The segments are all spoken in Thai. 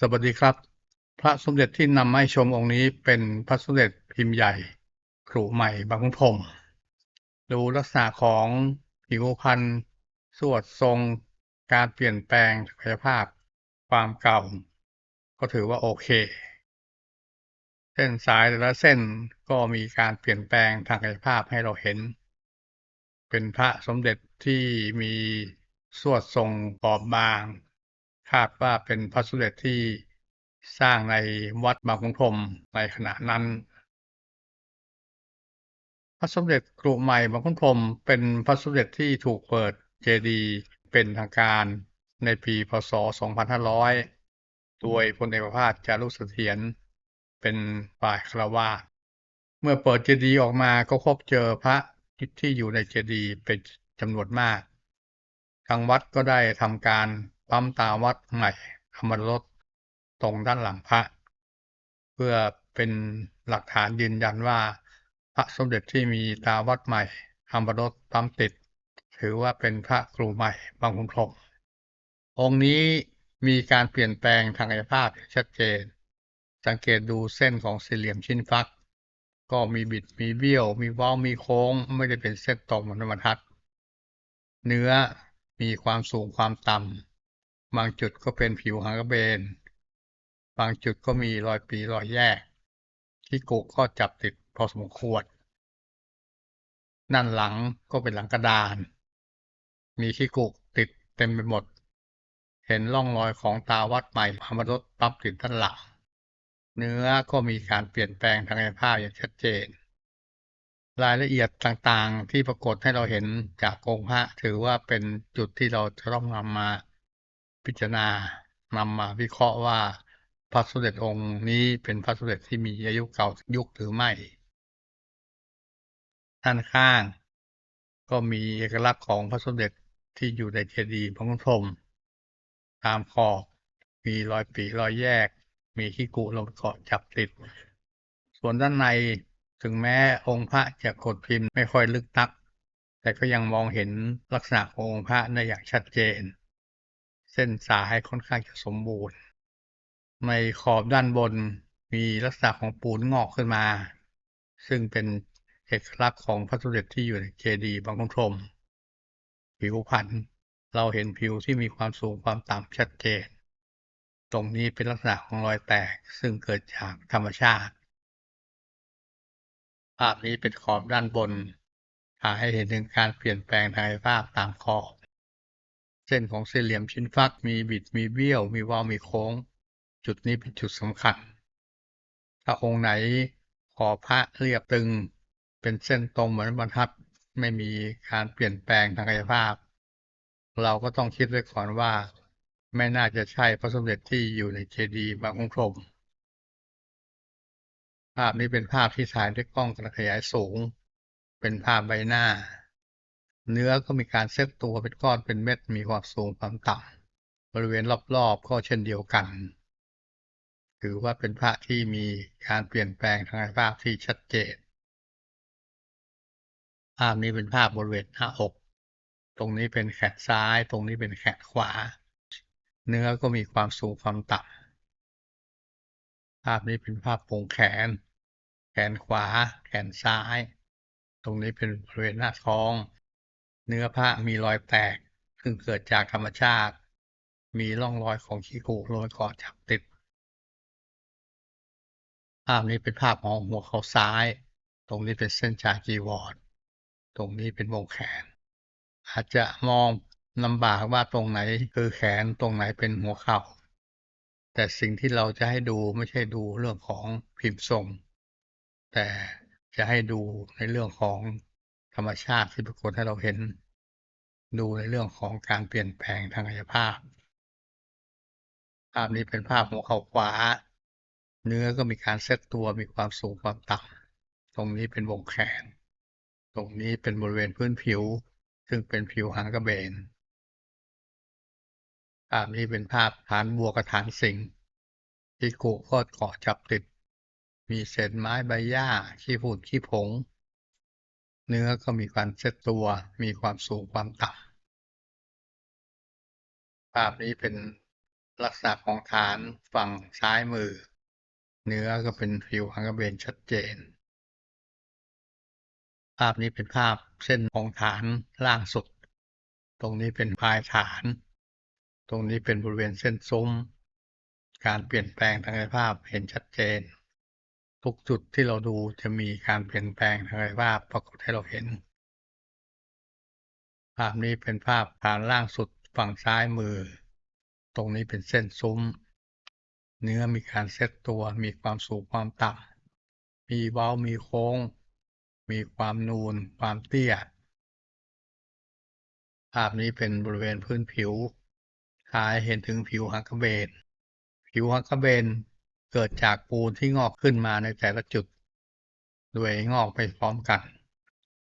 สวัสดีครับ พระสมเด็จที่นำมาให้ชมองค์นี้เป็นพระสมเด็จพิมพ์ใหญ่ครุใหม่บางขุนพรมดูลักษณะของผิวพรรณสวดทรง การเปลี่ยนแปลงศักยภาพ ความเก่า ก็ถือว่าโอเค เส้นสายแต่ละเส้นก็มีการเปลี่ยนแปลงทางกายภาพให้เราเห็น เป็นพระสมเด็จที่มีสวดทรงบอบบาง คาดว่าเป็นพระสมเด็จที่สร้างในวัดบางขุนพรหมในขณะนั้น พระสมเด็จกรุใหม่บางขุนพรหมเป็นพระสมเด็จที่ถูกเปิดเจดีย์เป็นทางการในปีพศ 2500 โดยพลเอกประภาสจารุเสถียรเป็นฝ่ายคารวาเมื่อเปิดเจดีย์ออกมาก็พบเจอพระที่อยู่ในเจดีย์เป็นจำนวนมาก ทางวัดก็ได้ทำการ ปั๊มตาวัดใหม่ธรรมรสตรงด้านหลังพระ เพื่อเป็นหลักฐานยืนยันว่า พระสมเด็จที่มีตาวัดใหม่ธรรมรสปั๊มติด ถือว่าเป็นพระครูใหม่บางขุนพรหมองค์นี้มีการเปลี่ยนแปลงทางกายภาพชัดเจน สังเกตดูเส้นของสี่เหลี่ยมชิ้นฟัก ก็มีบิดมีเบี้ยว มีว้ามีโค้ง ไม่ได้เป็นเส้นตรงเหมือนธรรมทัด เนื้อมีความสูงความต่ำ บางจุดก็เป็นผิวหางกระเบน บางจุดก็มีรอยปีรอยแยก ที่กุก็จับติดพอสมควรด้านหลังก็เป็นหลังกระดาน มีขี้กุติดเต็มไปหมด เห็นร่องรอยของตาวัดใหม่พามรถปั๊บติดด้านหลัง เนื้อก็มีการเปลี่ยนแปลงทางกายภาพอย่างชัดเจน รายละเอียดต่างๆที่ปรากฏให้เราเห็นจากองค์พระถือว่าเป็นจุดที่เราจะต้องนำมา พิจารณานำมาวิเคราะห์ว่าพระสมเด็จองค์นี้เป็นพระสมเด็จที่มีอายุเก่ายุคหรือไม่ด้านข้างก็มีเอกลักษณ์ของพระสมเด็จที่อยู่ในเจดีย์พระพุทธพรมตามขอบมีรอยปีรอยแยก มีขี้กุลงเกาะจับติด ส่วนด้านในถึงแม้องค์พระจะกดพิมพ์ไม่ค่อยลึกนัก แต่ก็ยังมองเห็นลักษณะขององค์พระได้อย่างชัดเจน เส้นสายค่อนข้างจะสมบูรณ์ ในขอบด้านบนมีลักษณะของปูนงอกขึ้นมา ซึ่งเป็นเอกลักษณ์ของพระสมเด็จที่อยู่ในเจดีย์บางขุนพรหมผิวพรรณเราเห็นผิวที่มีความสูงความต่ำชัดเจน ตรงนี้เป็นลักษณะของรอยแตกซึ่งเกิดจากธรรมชาติ ภาพนี้เป็นขอบด้านบนพาให้เห็นถึงการเปลี่ยนแปลงทางภาพตามขอบ เส้นของสี่เหลี่ยมชิ้นฟักมีบิดมีเบี้ยว มีวาวมีโค้ง จุดนี้เป็นจุดสำคัญ ถ้าองค์ไหนขอพระเรียบตึง เป็นเส้นตรงเหมือนบรรทัดไม่มีการเปลี่ยนแปลงทางกายภาพ เราก็ต้องคิดไว้ก่อนว่า ไม่น่าจะใช่พระสมเด็จที่อยู่ในเจดีย์บางขุนพรมภาพนี้เป็นภาพที่ถ่ายด้วยกล้องขนาดขยายสูง เป็นภาพใบหน้า เนื้อก็มีการเซตตัวเป็นก้อนเป็นเม็ดมีความสูงความต่ำบริเวณรอบๆก็เช่นเดียวกัน ถือว่าเป็นพระที่มีการเปลี่ยนแปลงทางกายภาพที่ชัดเจน ภาพนี้เป็นภาพบริเวณหน้าอก ตรงนี้เป็นแขนซ้าย ตรงนี้เป็นแขนขวา เนื้อก็มีความสูงความต่ำภาพนี้เป็นภาพโปงแขน แขนขวา แขนซ้าย ตรงนี้เป็นบริเวณหน้าท้อง เนื้อพระมีรอยแตกซึ่งเกิดจากธรรมชาติ มีร่องรอยของขี้กุรอยเกาะจับติด ภาพนี้เป็นภาพของหัวเข่าซ้าย ตรงนี้เป็นเส้นชายจีวรตรงนี้เป็นวงแขน อาจจะมองลำบากว่าตรงไหนคือแขนตรงไหนเป็นหัวเข่า แต่สิ่งที่เราจะให้ดูไม่ใช่ดูเรื่องของพิมพ์ทรง แต่จะให้ดูในเรื่องของ ธรรมชาติที่ปรากฏให้เราเห็น ดูในเรื่องของการเปลี่ยนแปลงทางกายภาพ ภาพนี้เป็นภาพหัวเข่าขวา เนื้อก็มีการเซตตัวมีความสูงความต่ำตรงนี้เป็นวงแขน ตรงนี้เป็นบริเวณพื้นผิว ซึ่งเป็นผิวหางกระเบนภาพนี้เป็นภาพฐานบัวกับฐานสิงที่กุก็เกาะจับติด มีเศษไม้ใบหญ้าขี้ฝุ่นขี้ผง เนื้อก็มีการเซตตัว มีความสูงความต่ำภาพนี้เป็นลักษณะของฐานฝั่งซ้ายมือ เนื้อก็เป็นผิวหางกระเบนชัดเจน ภาพนี้เป็นภาพเส้นของฐานล่างสุด ตรงนี้เป็นปลายฐาน ตรงนี้เป็นบริเวณเส้นซุ้ม การเปลี่ยนแปลงทางกายภาพเห็นชัดเจน ทุกจุดที่เราดูจะมีการเปลี่ยนแปลงทางกายภาพปรากฏให้เราเห็น ภาพนี้เป็นภาพฐานล่างสุดฝั่งซ้ายมือ ตรงนี้เป็นเส้นซุ้ม เนื้อมีการเซตตัว มีความสูงความต่ำมีเว้ามีโค้ง มีความนูน ความเตี้ย ภาพนี้เป็นบริเวณพื้นผิวทายเห็นถึงผิวหักกระเบน ผิวหักกระเบน เกิดจากปูนที่งอกขึ้นมาในแต่ละจุด โดยงอกไปพร้อมกัน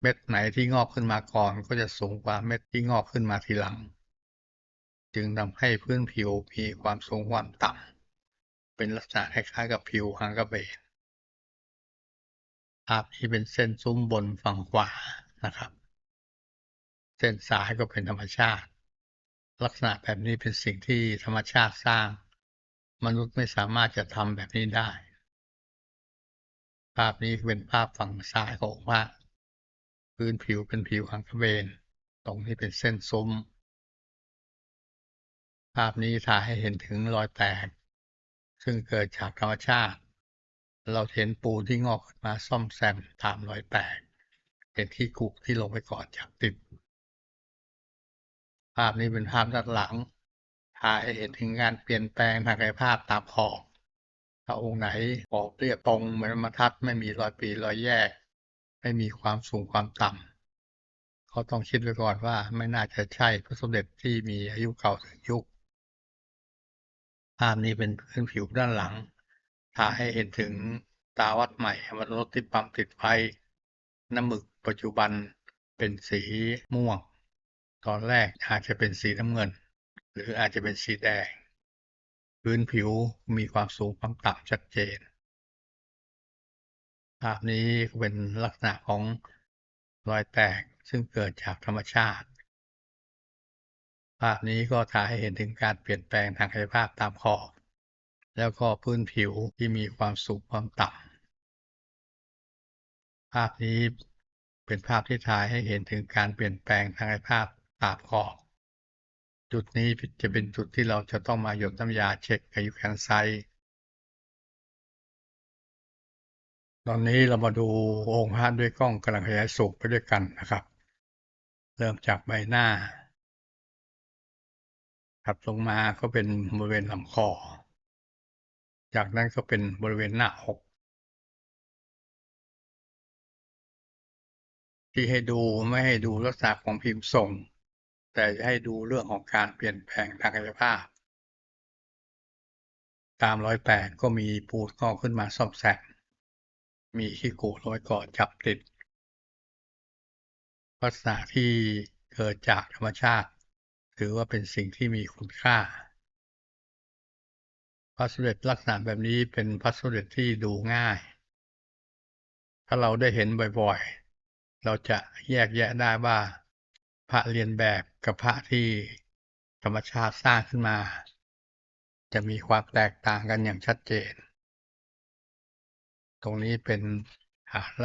เม็ดไหนที่งอกขึ้นมาก่อนก็จะสูงกว่าเม็ดที่งอกขึ้นมาทีหลัง จึงทำให้พื้นผิวมีความสูงความต่ำเป็นลักษณะคล้ายๆกับผิวหางกระเบนภาพที่เป็นเส้นซุ้มบนฝั่งขวานะครับ เส้นซ้ายก็เป็นธรรมชาติ ลักษณะแบบนี้เป็นสิ่งที่ธรรมชาติสร้าง มนุษย์ไม่สามารถจะทำแบบนี้ได้ ภาพนี้เป็นภาพฝั่งซ้ายของว่า พื้นผิวเป็นผิวหางกรเบน ตรงนี้เป็นเส้นซุ้ม ภาพนี้ถ่ายให้เห็นถึงรอยแตก ซึ่งเกิดจากธรรมชาติ เราเห็นปูนที่งอกขึ้นมาซ่อมแซมตามรอยแตก เห็นที่กุที่ลงไปก่อนจากติด ภาพนี้เป็นภาพด้านหลัง ถ่ายให้เห็นถึงการเปลี่ยนแปลงทางกายภาพตามขอบถ้าองค์ไหนขอบเรียบตรงเหมือนบรรทัดไม่มีรอยปีรอยแยก ไม่มีความสูงความต่ำเขาต้องคิดไว้ก่อนว่าไม่น่าจะใช่พระสมเด็จที่มีอายุเก่าถึงยุคภาพนี้เป็นพื้นผิวด้านหลังถ่ายให้เห็นถึงตาวัดใหม่วัดรถที่ปั๊มติดไฟน้ำหมึกปัจจุบันเป็นสีม่วง ตอนแรกอาจจะเป็นสีน้ำเงิน หรืออาจจะเป็นสีแดง พื้นผิวมีความสูงความต่ำชัดเจน ภาพนี้ก็เป็นลักษณะของรอยแตกซึ่งเกิดจากธรรมชาติ ภาพนี้ก็ถ่ายให้เห็นถึงการเปลี่ยนแปลงทางกายภาพตามขอบแล้วก็พื้นผิวที่มีความสูงความต่ำภาพนี้เป็นภาพที่ถ่ายให้เห็นถึงการเปลี่ยนแปลงทางกายภาพตามขอบ จุดนี้จะเป็นจุดที่เราจะต้องมาหยดน้ำยาเช็คอายุแคนไซต์ตอนนี้เรามาดูองค์พระด้วยกล้องกำลังขยายสูงไปด้วยกันนะครับ เริ่มจากใบหน้าถัดลงมาก็เป็นบริเวณลำคอ จากนั้นก็เป็นบริเวณหน้าอกที่ให้ดูไม่ให้ดูลักษณะของพิมพ์ทรง แต่จะให้ดูเรื่องของการเปลี่ยนแปลงทางกายภาพ ตามรอยแตกก็มีปูดงอกขึ้นมาซ่อมแซมมีขี้กูรอยเกาะจับติดลักษณะที่เกิดจากธรรมชาติ ถือว่าเป็นสิ่งที่มีคุณค่าพระสมเด็จลักษณะแบบนี้เป็นพระสมเด็จที่ดูง่าย ถ้าเราได้เห็นบ่อยๆ เราจะแยกแยะได้ว่า พระเรียนแบบกับพระที่ธรรมชาติสร้างขึ้นมา จะมีความแตกต่างกันอย่างชัดเจน ตรงนี้เป็น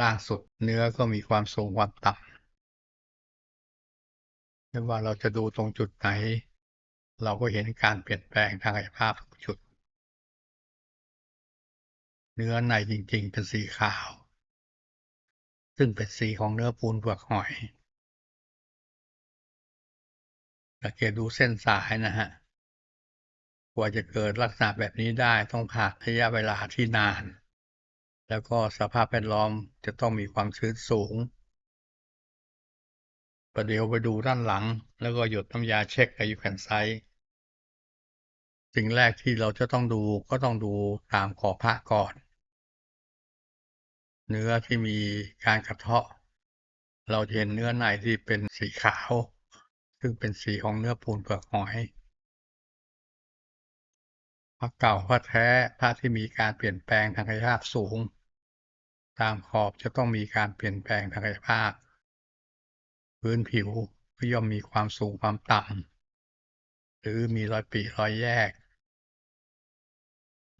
ล่างสุดเนื้อก็มีความสูงความต่ำไม่ว่าเราจะดูตรงจุดไหน เราก็เห็นการเปลี่ยนแปลงทางกายภาพทุกจุด เนื้อในจริงๆเป็นสีขาว ซึ่งเป็นสีของเนื้อปูนเปลือกหอย สังเกตดูเส้นสายนะฮะกว่าจะเกิดลักษณะแบบนี้ได้ต้องผ่านระยะเวลาที่นาน แล้วก็สภาพแวดล้อมจะต้องมีความชื้นสูง ประเดี๋ยวไปดูด้านหลัง แล้วก็หยดน้ำยาเช็คอายุแผ่นไซต์สิ่งแรกที่เราจะต้องดูก็ต้องดูตามขอบพระก่อน เนื้อที่มีการกระเทาะ เราเห็นเนื้อในที่เป็นสีขาว ซึ่งเป็นสีของเนื้อปูนเปลือกหอยพระเก่าพระแท้พระที่มีการเปลี่ยนแปลงทางกายภาพสูง ตามขอบจะต้องมีการเปลี่ยนแปลงทางกายภาพ พื้นผิวก็ย่อมมีความสูงความต่ำหรือมีรอยปีรอยแยก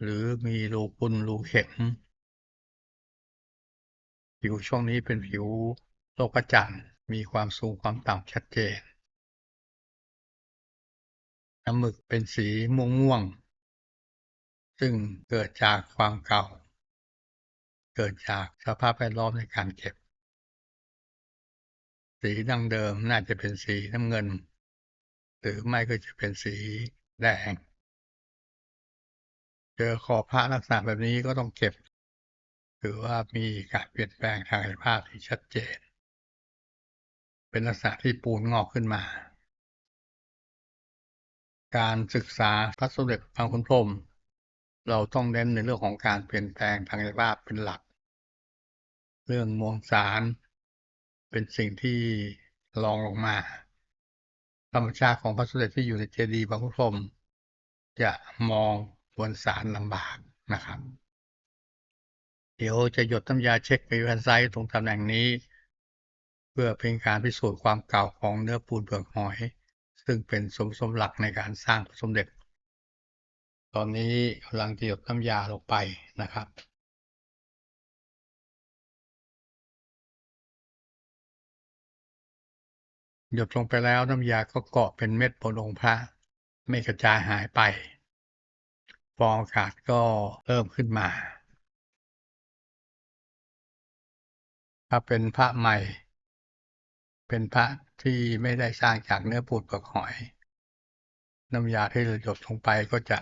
หรือมีรูปุนรูเข็ม ผิวช่วงนี้เป็นผิวโลกจันทร์มีความสูงความต่ำชัดเจน น้ำหมึกเป็นสีม่วงม่วงๆซึ่งเกิดจากความเก่า เกิดจากสภาพแวดล้อมในการเก็บ สีดั้งเดิมน่าจะเป็นสีน้ำเงิน หรือไม่ก็จะเป็นสีแดง เจอขอบพระลักษณะแบบนี้ก็ต้องเก็บ ถือว่ามีการเปลี่ยนแปลงทางกายภาพที่ชัดเจน เป็นลักษณะที่ปูนงอกขึ้นมา การศึกษาพระสมเด็จพระคุณพรมเราต้องเน้นในเรื่องของการเปลี่ยนแปลงทางกายภาพเป็นหลัก เรื่องมวลสาร เป็นสิ่งที่รองลงมาธรรมชาติของพระสมเด็จที่อยู่ในเจดีย์พระคุณพรมจะมองมวลสารลำบากนะครับ เดี๋ยวจะหยดน้ำยาเช็คไปแวนไซต์ตรงตำแหน่งนี้ เพื่อเป็นการพิสูจน์ความเก่าของเนื้อปูนเปลือกหอย ซึ่งเป็นสมสมหลักในการสร้างพระสมเด็จ ตอนนี้กำลังจะหยดน้ำยาลงไปนะครับหยดลงไปแล้วน้ำยาก็เกาะเป็นเม็ดบนองค์พระ ไม่กระจายหายไป ฟองอากาศก็เริ่มขึ้นมา ถ้าเป็นพระใหม่ เป็นพระที่ไม่ได้สร้างจากเนื้อปูนเปลือกหอย น้ำยาที่เราหยดลงไปก็จะ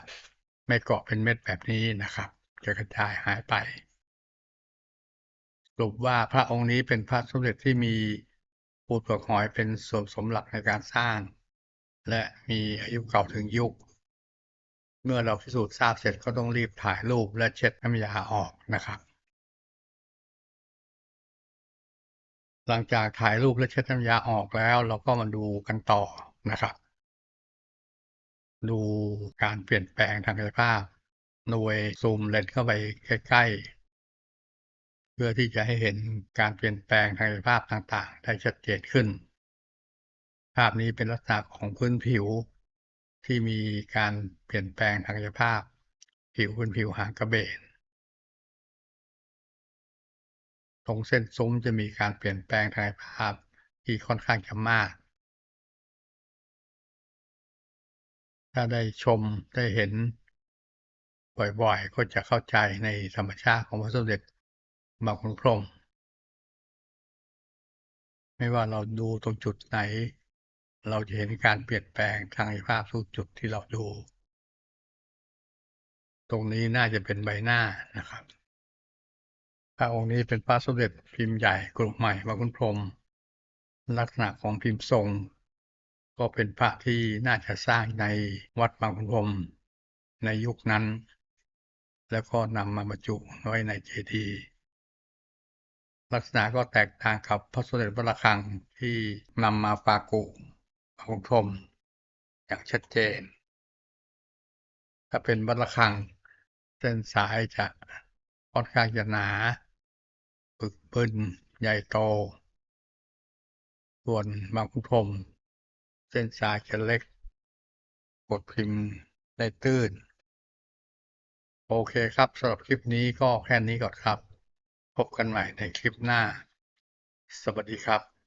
ไม่เกาะเป็นเม็ดแบบนี้นะครับ จะกระจายหายไปสรุปว่าพระองค์นี้เป็นพระสมเด็จที่มีปูนเปลือกหอยเป็นส่วนสมหลักในการสร้าง และมีอายุเก่าถึงยุค เมื่อเราพิสูจน์ทราบเสร็จก็ต้องรีบถ่ายรูปและเช็ดน้ำยาออกนะครับ หลังจากถ่ายรูปและเช็ดน้ำยาออกแล้ว เราก็มาดูกันต่อนะครับ ดูการเปลี่ยนแปลงทางกายภาพโดยซูมเลนส์เข้าไปใกล้ๆ เพื่อที่จะให้เห็นการเปลี่ยนแปลงทางกายภาพต่างๆ ได้ชัดเจนขึ้น ภาพนี้เป็นลักษณะของพื้นผิว ที่มีการเปลี่ยนแปลงทางกายภาพ ผิวเป็นผิวหางกระเบน ตรงเส้นซุ้มจะมีการเปลี่ยนแปลงทางภาพที่ค่อนข้างจะมาก ถ้าได้ชมได้เห็นบ่อยๆ ก็จะเข้าใจในธรรมชาติของพระสมเด็จบาคุณพรมไม่ว่าเราดูตรงจุดไหน เราจะเห็นการเปลี่ยนแปลงทางภาพทุกจุดที่เราดู ตรงนี้น่าจะเป็นใบหน้านะครับ พระองค์นี้เป็นพระสมเด็จพิมพ์ใหญ่กลุ่มใหม่บางคุณพรหมลักษณะของพิมพ์ทรง ก็เป็นพระที่น่าจะสร้างในวัดบางคุณพรหมในยุคนั้น แล้วก็นำมาบรรจุไว้ในเจดีย์ลักษณะก็แตกต่างกับพระสมเด็จพระระฆังที่นำมาปากุบางคุณพรหมอย่างชัดเจน ถ้าเป็นวัดระฆังเส้นสายจะค่อนข้างจะหนา ปึกปึนใหญ่โต ส่วนบางคุณพรหมเส้นสายจะเล็ก กดพิมพ์ได้ตื้น โอเคครับสำหรับคลิปนี้ก็แค่นี้ก่อนครับ พบกันใหม่ในคลิปหน้า สวัสดีครับ